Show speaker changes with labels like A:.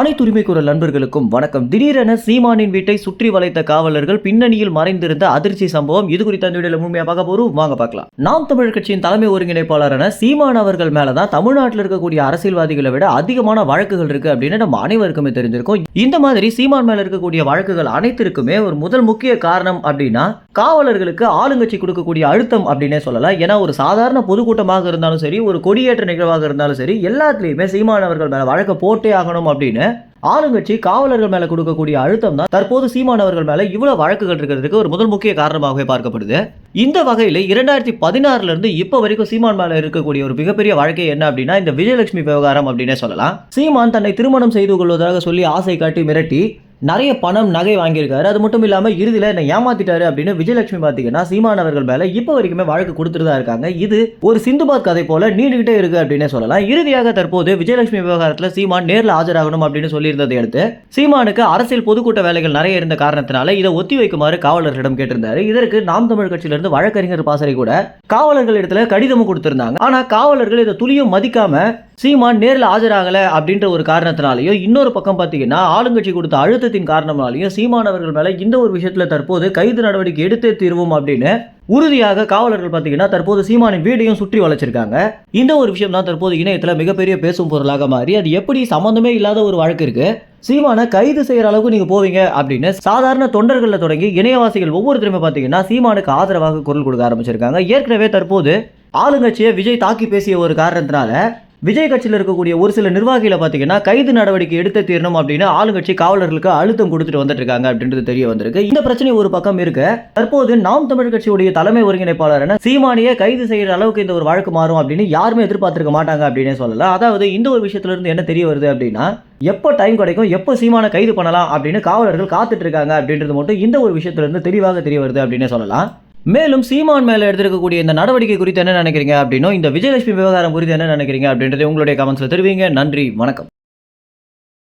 A: அனைத்து உரிமை குரல் நண்பர்களுக்கும் வணக்கம். திடீரென சீமானின் வீட்டை சுற்றி வளைத்த காவலர்கள் பின்னணியில் மறைந்திருந்த அதிர்ச்சி சம்பவம். இது குறித்த அந்த வீடியோல முழுமையாக பார்க்க போறோம். வாங்க பார்க்கலாம். நாம் தமிழர் கட்சியின் தலைமை ஒருங்கிணைப்பாளரான சீமான் அவர்கள் மேலதான் தமிழ்நாட்டில் இருக்கக்கூடிய அரசியல்வாதிகளை விட அதிகமான வழக்குகள் இருக்கு அப்படின்னு நம்ம அனைவருக்குமே தெரிஞ்சிருக்கும். இந்த மாதிரி சீமான் மேல இருக்கக்கூடிய வழக்குகள் அனைத்திற்குமே ஒரு முதல் முக்கிய காரணம் அப்படின்னா காவலர்களுக்கு ஆளுங்கட்சி கொடுக்கக்கூடிய அழுத்தம் அப்படின்னே சொல்லலாம். ஏன்னா ஒரு சாதாரண பொதுக்கூட்டமாக இருந்தாலும் சரி ஒரு கொடியேற்ற நிகழ்வாக இருந்தாலும் சரி எல்லாத்துலேயுமே சீமானவர்கள் மேலே வழக்கு வழக்க போட்டே ஆகணும் அப்படின்னு ஆளுங்கட்சி காவலர்கள் மேலே கொடுக்கக்கூடிய அழுத்தம் தான் தற்போது சீமானவர்கள் மேலே இவ்வளோ வழக்குகள் இருக்கிறதுக்கு ஒரு முதல் முக்கிய காரணமாகவே பார்க்கப்படுது. இந்த வகையில் இரண்டாயிரத்தி பதினாறுலேருந்து இப்போ வரைக்கும் சீமான் மேலே இருக்கக்கூடிய ஒரு மிகப்பெரிய வழக்கே என்ன அப்படின்னா இந்த விஜயலட்சுமி விவகாரம் அப்படின்னே சொல்லலாம். சீமான் தன்னை திருமணம் செய்து கொள்வதாக சொல்லி ஆசை காட்டி மிரட்டி நிறைய பணம் நகை வாங்கியிருக்காரு. அது மட்டும் இல்லாமல் இறுதியில் என்னை ஏமாத்திட்டாரு அப்படின்னு விஜயலட்சுமி பார்த்தீங்கன்னா சீமான் அவர்கள் மேலே இப்போ வரைக்குமே வழக்கு கொடுத்துட்டு தான் இருக்காங்க. இது ஒரு சிந்துபாத் கதை போல நீண்டுகிட்டே இருக்கு அப்படின்னே சொல்லலாம். இறுதியாக தற்போது விஜயலட்சுமி விவகாரத்தில் சீமான் நேரில் ஆஜராகணும் அப்படின்னு சொல்லியிருந்ததை அடுத்து சீமானுக்கு அரசியல் பொதுக்கூட்ட வேலைகள் நிறைய இருந்த காரணத்தினால இதை ஒத்தி வைக்குமாறு காவலர்களிடம் கேட்டிருந்தாரு. இதற்கு நாம் தமிழ் கட்சியிலிருந்து வழக்கறிஞர் பாசறை கூட காவலர்கள் இடத்துல கடிதமும் கொடுத்திருந்தாங்க. ஆனா காவலர்கள் இதை துளியும் மதிக்காம சீமான் நேரில் ஆஜராகல அப்படின்ற ஒரு காரணத்தினாலையும் இன்னொரு பக்கம் பார்த்தீங்கன்னா ஆளுங்கட்சி கொடுத்த அழுத்தத்தின் காரணமாலையும் சீமான் அவர்கள் மேலே இந்த ஒரு விஷயத்தில் தற்போது கைது நடவடிக்கை எடுத்தே தீர்வோம் அப்படின்னு உறுதியாக காவலர்கள் பார்த்தீங்கன்னா தற்போது சீமானின் வீடையும் சுற்றி வளைச்சிருக்காங்க. இந்த ஒரு விஷயம் தான் தற்போது இணையத்தில் மிகப்பெரிய பேசும் பொருளாக மாறி அது எப்படி சம்மந்தமே இல்லாத ஒரு வழக்கு இருக்கு. சீமானை கைது செய்யற அளவுக்கு நீங்க போவீங்க அப்படின்னு சாதாரண தொண்டர்களில் தொடங்கி இணையவாசிகள் ஒவ்வொருத்தருமே பார்த்தீங்கன்னா சீமானுக்கு ஆதரவாக குரல் கொடுக்க ஆரம்பிச்சிருக்காங்க. ஏற்கனவே தற்போது ஆளுங்கட்சியை விஜய் தாக்கி பேசிய ஒரு காரணத்தினால விஜய் கட்சியில் இருக்கக்கூடிய ஒரு சில நிர்வாகிகளை பார்த்தீங்கன்னா கைது நடவடிக்கை எடுத்து தீரணும் அப்படின்னு ஆளுங்கட்சி காவலர்களுக்கு அழுத்தம் கொடுத்துட்டு வந்துட்டு இருக்காங்க அப்படின்றது தெரிய வந்திருக்கு. இந்த பிரச்சனை ஒரு பக்கம் இருக்கு. தற்போது நாம் தமிழ் கட்சியுடைய தலைமை ஒருங்கிணைப்பாளரான சீமானியை கைது செய்யற அளவுக்கு இந்த ஒரு வழக்கு மாறும் அப்படின்னு யாருமே எதிர்பார்த்திருக்க மாட்டாங்க அப்படின்னு சொல்லலாம் அதாவது இந்த ஒரு விஷயத்துல இருந்து என்ன தெரிய வருது அப்படின்னா எப்போ டைம் கிடைக்கும் எப்போ சீமானை கைது பண்ணலாம் அப்படின்னு காவலர்கள் காத்துட்டு இருக்காங்க அப்படின்றது மட்டும் இந்த ஒரு விஷயத்துல இருந்து தெளிவாக தெரிய வருது அப்படின்னு சொல்லலாம். மேலும் சீமான் மேலே எடுத்திருக்கக்கூடிய இந்த நடவடிக்கை குறித்து என்ன நினைக்கிறீங்க அப்படின்னா இந்த விஜயலட்சுமி விவகாரம் குறித்து என்ன நினைக்கிறீங்க அப்படின்றத உங்களுடைய கமெண்ட்ஸில் தெரிவிங்க. நன்றி வணக்கம்.